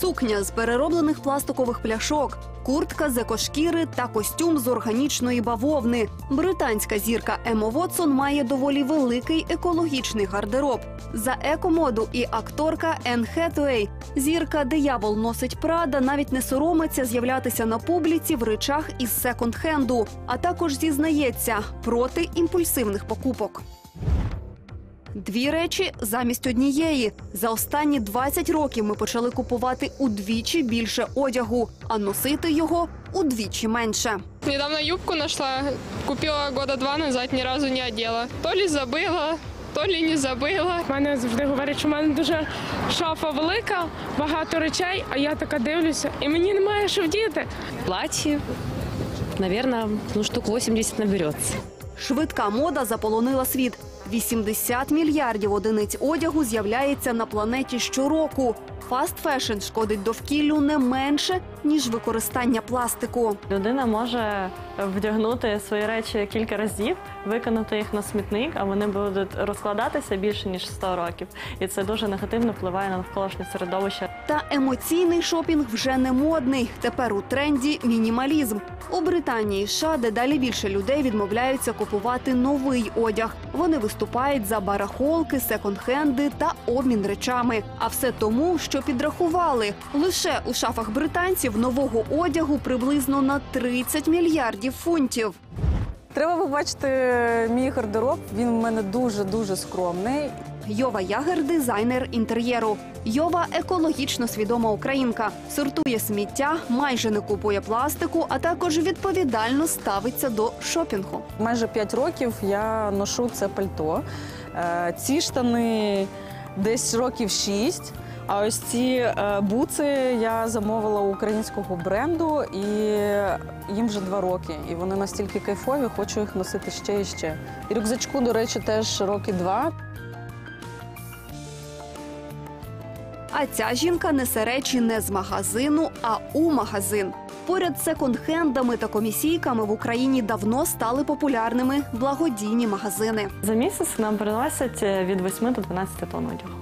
Сукня з перероблених пластикових пляшок, куртка з екошкіри та костюм з органічної бавовни. Британська зірка Емо Вотсон має доволі великий екологічний гардероб. За екомоду і акторка Енн Хетуей. Зірка Диявол носить Прада, навіть не соромиться з'являтися на публіці в речах із секонд-хенду, а також зізнається проти імпульсивних покупок. Дві речі замість однієї. За останні 20 років ми почали купувати удвічі більше одягу, а носити його удвічі менше. Недавно юбку нашла, купила года два назад, ни разу не одела. То ли забыла, то ли не забыла. Мене завжди говорять, що в мене дуже шафа велика, багато речей, а я така дивлюся, і мені немає що вдіти. платье, наверное, ну штук 80 наберется. Швидка мода заполонила світ. 80 мільярдів одиниць одягу з'являється на планеті щороку. Фаст фешн шкодить довкіллю не менше ніж використання пластику. Людина може вдягнути свої речі кілька разів, викинути їх на смітник, а вони будуть розкладатися більше ніж 100 років. І це дуже негативно впливає на навколишнє середовище. Та емоційний шопінг вже не модний. Тепер у тренді мінімалізм. У Британії США дедалі більше людей відмовляються купувати новий одяг. Вони виступають за барахолки, секонд-хенди та обмін речами. А все тому, що підрахували лише у шафах британців нового одягу приблизно на 30 мільярдів фунтів. Треба побачити мій гардероб. Він у мене дуже дуже скромний. Йова Ягер дизайнер інтер'єру. Йова екологічно свідома українка. Сортує сміття, майже не купує пластику, а також відповідально ставиться до шопінгу. Майже 5 років я ношу це пальто. Е, Ці штани десь років 6. А ось ці е, буци я замовила у українського бренду, і їм вже два роки. І вони настільки кайфові, хочу їх носити ще і ще. І рюкзачку, до речі, теж роки два. А ця жінка несе речі не з магазину, а у магазин. Поряд з секонд-хендами та комісійками в Україні давно стали популярними благодійні магазини. За місяць нам приносять від 8 до 12 тонн одягу.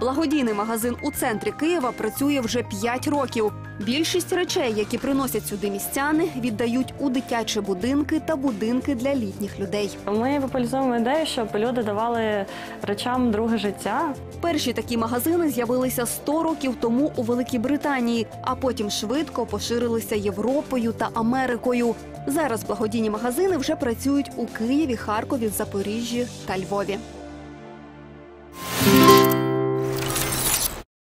Благодійний магазин у центрі Києва працює вже 5 років. Більшість речей, які приносять сюди містяни, віддають у дитячі будинки та будинки для літніх людей. Ми популяризуємо ідею, щоб люди давали речам друге життя. Перші такі магазини з'явилися 100 років тому у Великій Британії, а потім швидко поширилися Європою та Америкою. Зараз благодійні магазини вже працюють у Києві, Харкові, Запоріжжі та Львові.